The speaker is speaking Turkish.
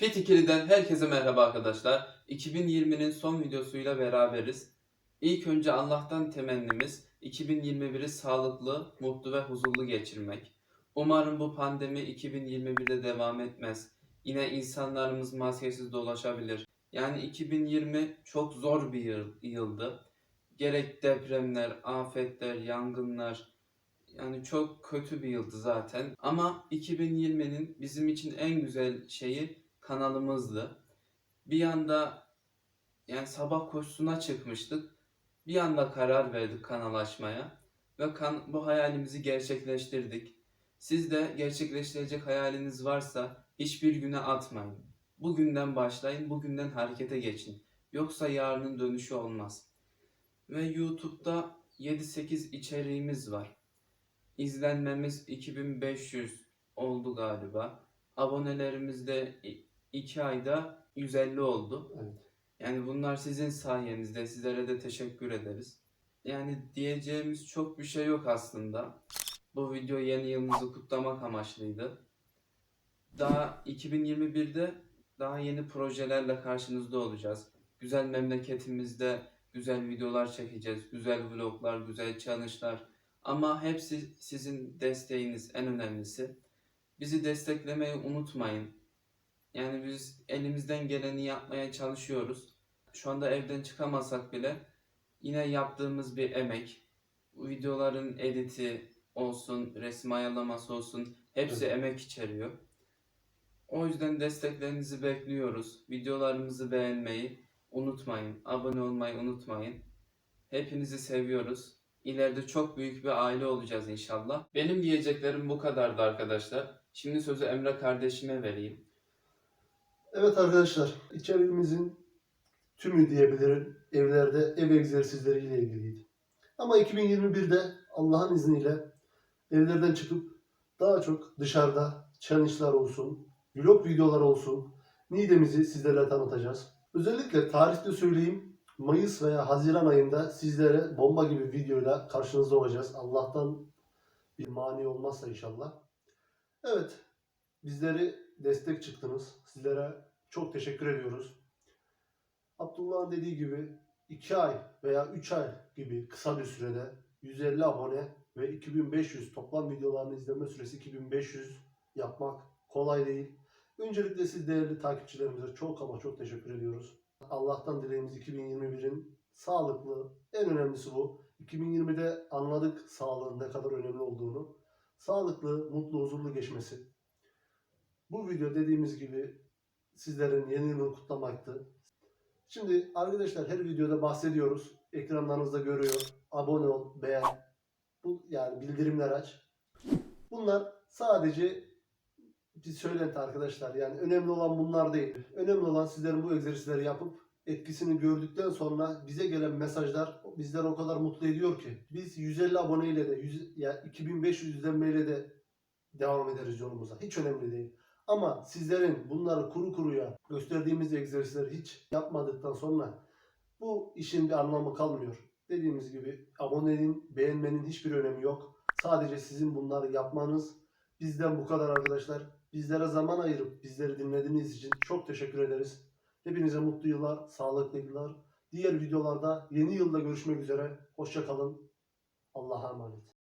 Fit ikiliden herkese merhaba arkadaşlar. 2020'nin son videosuyla beraberiz. İlk önce Allah'tan temennimiz 2021'i sağlıklı, mutlu ve huzurlu geçirmek. Umarım bu pandemi 2021'de devam etmez. Yine insanlarımız maskesiz dolaşabilir. Yani 2020 çok zor bir yıl, yıldı. Gerek depremler, afetler, yangınlar, yani çok kötü bir yıldı zaten. Ama 2020'nin bizim için en güzel şeyi kanalımızdı. Bir yanda yani sabah koşusuna çıkmıştık. Bir anda karar verdik kanal açmaya ve kan, bu hayalimizi gerçekleştirdik. Siz de gerçekleştirecek hayaliniz varsa hiçbir güne atmayın. Bugünden başlayın, bugünden harekete geçin. Yoksa yarının dönüşü olmaz. Ve YouTube'da 7-8 içeriğimiz var. İzlenmemiz 2500 oldu galiba. Abonelerimiz de 2 ayda 150 oldu. Evet. Yani bunlar sizin sayenizde. Sizlere de teşekkür ederiz. Yani diyeceğimiz çok bir şey yok aslında. Bu video yeni yılımızı kutlamak amaçlıydı. Daha 2021'de daha yeni projelerle karşınızda olacağız. Güzel memleketimizde güzel videolar çekeceğiz. Güzel vloglar, güzel challenge'lar. Ama hepsi sizin desteğiniz en önemlisi. Bizi desteklemeyi unutmayın. Yani biz elimizden geleni yapmaya çalışıyoruz. Şu anda evden çıkamasak bile yine yaptığımız bir emek. Bu videoların editi olsun, resim ayarlaması olsun hepsi Evet. emek içeriyor. O yüzden desteklerinizi bekliyoruz. Videolarımızı beğenmeyi unutmayın. Abone olmayı unutmayın. Hepinizi seviyoruz. İleride çok büyük bir aile olacağız inşallah. Benim diyeceklerim bu kadardı arkadaşlar. Şimdi sözü Emre kardeşime vereyim. Evet arkadaşlar, içeriğimizin tümü diyebilirim evlerde ev egzersizleriyle ilgiliydi. Ama 2021'de Allah'ın izniyle evlerden çıkıp daha çok dışarıda challenge'lar olsun, vlog videolar olsun, midemizi sizlerle tanıtacağız. Özellikle tarihte söyleyeyim, Mayıs veya Haziran ayında sizlere bomba gibi videoyla karşınızda olacağız. Allah'tan bir mani olmazsa inşallah. Evet, bizleri destek çıktınız. Sizlere çok teşekkür ediyoruz. Abdullah'ın dediği gibi 2 ay veya 3 ay gibi kısa bir sürede 150 abone ve 2500 toplam videolarını izleme süresi 2500 yapmak kolay değil. Öncelikle siz değerli takipçilerimize çok ama çok teşekkür ediyoruz. Allah'tan dileğimiz 2021'in sağlıklı, en önemlisi bu. 2020'de anladık sağlığın ne kadar önemli olduğunu. Sağlıklı, mutlu, huzurlu geçmesi. Bu video dediğimiz gibi sizlerin yeni yılını kutlamaktı. Şimdi arkadaşlar her videoda bahsediyoruz. Ekranlarınızda görüyor. Abone ol, beğen. Bu yani bildirimler aç. Bunlar sadece bir söylenti arkadaşlar. Yani önemli olan bunlar değil. Önemli olan sizlerin bu egzersizleri yapıp etkisini gördükten sonra bize gelen mesajlar bizleri o kadar mutlu ediyor ki. Biz 150 aboneyle de 100, ya 2500 izlenmeyle de devam ederiz yolumuza. Hiç önemli değil. Ama sizlerin bunları kuru kuruya gösterdiğimiz egzersizleri hiç yapmadıktan sonra bu işin bir anlamı kalmıyor. Dediğimiz gibi abonenin, beğenmenin hiçbir önemi yok. Sadece sizin bunları yapmanız bizden bu kadar arkadaşlar. Bizlere zaman ayırıp bizleri dinlediğiniz için çok teşekkür ederiz. Hepinize mutlu yıllar, sağlıklı yıllar. Diğer videolarda yeni yılda görüşmek üzere. Hoşça kalın. Allah'a emanet.